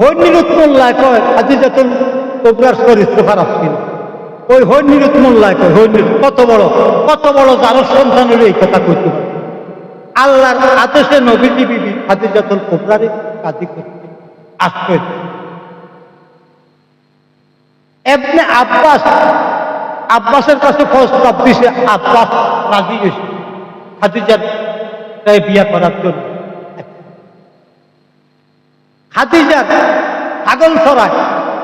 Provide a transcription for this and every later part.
হৈনিরুত মোল্লায় কয় আজিজাতুল কোবরার চরিত্র খারাপ ছিল। ওই হৈনিরুত মোল্লায় কয় হৈনিরুত কত বড় কত বড় যার সন্তান হলে এই কথা কইতে আল্লাহর আদেশে নবীজি বিবি হাদিজাতুল কোবরারে কাজী করতে আসবে এমনি আব্বাস, আব্বাসের কাছে প্রস্তাব দিছে, আব্বাস রাজি হয়েছে। খাদিজার বিয়া করার জন্য। খাদিজার ছাগল সরায়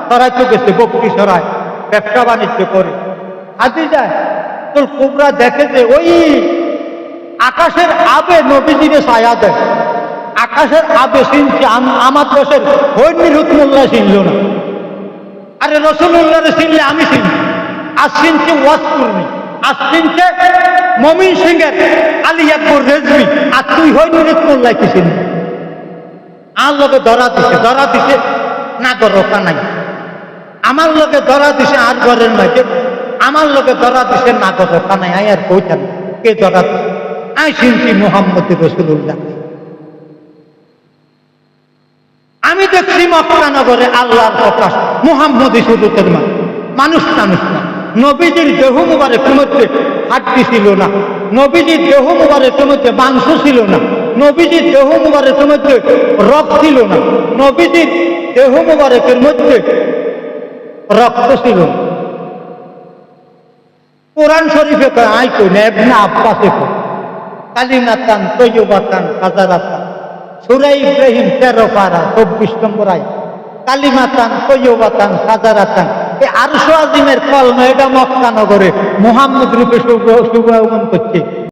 সরাইতে গেছে বকরি সরায় ব্যবসা বাণিজ্য করে। খাদিজা তোর কোবরা দেখে যে ওই আকাশের আবে নবীজিরে ছায়া দেয়। আকাশের আবে চিনছে আম- আমার দেশের হৈনির হুতমুল্লা চিনল না। আরে রসুল্লাহরে চিনলে আমি চিনি। আজ চিনছে ওয়াজ করবি। আজ চিনছে মমিন সিং এর আলী রেজবি। আর তুই হৈনির হুতমুল্লা কি চিনবি। আর লোকে ধরা দিছে ধরা দিছে, না কর রোকা নাই। আমার লোকে ধরা দিছে, আর ঘরের মাঝে আমার লোকে ধরা দিছে, না কর রোকা নাই। আই আর কইতাম, কে ধরা দিছে? আই শুনছি মোহাম্মদ রসুল্লাহ আমি দেখছি মক্কানগরে আল্লাহর প্রকাশ, মোহাম্মদ সুদতের মা, মানুষ মানুষ না। নবীজির দেহ মুবারক মধ্যে হাড্ডি ছিল না। নবীজির দেহ মুবারক মধ্যে মাংস ছিল না। নবীজির দেহ মুবারক মধ্যে রক ছিল না। নবীজির দেহ মুবারকের মধ্যে রক্ত ছিল কোরআন শরীফে আই কই না এবনা কালিমাতান তৈবাতান হাজারাতান। সুরাই ইব্রাহিম তেরো পারা, চব্বিশ নম্বর আই কালিমাতান তৈবাতান হাজারাতান। এই আরশো আজিমের কলম এটা মক্কা নগরে মোহাম্মদ রূপে শুভ শুভাগমন করছে।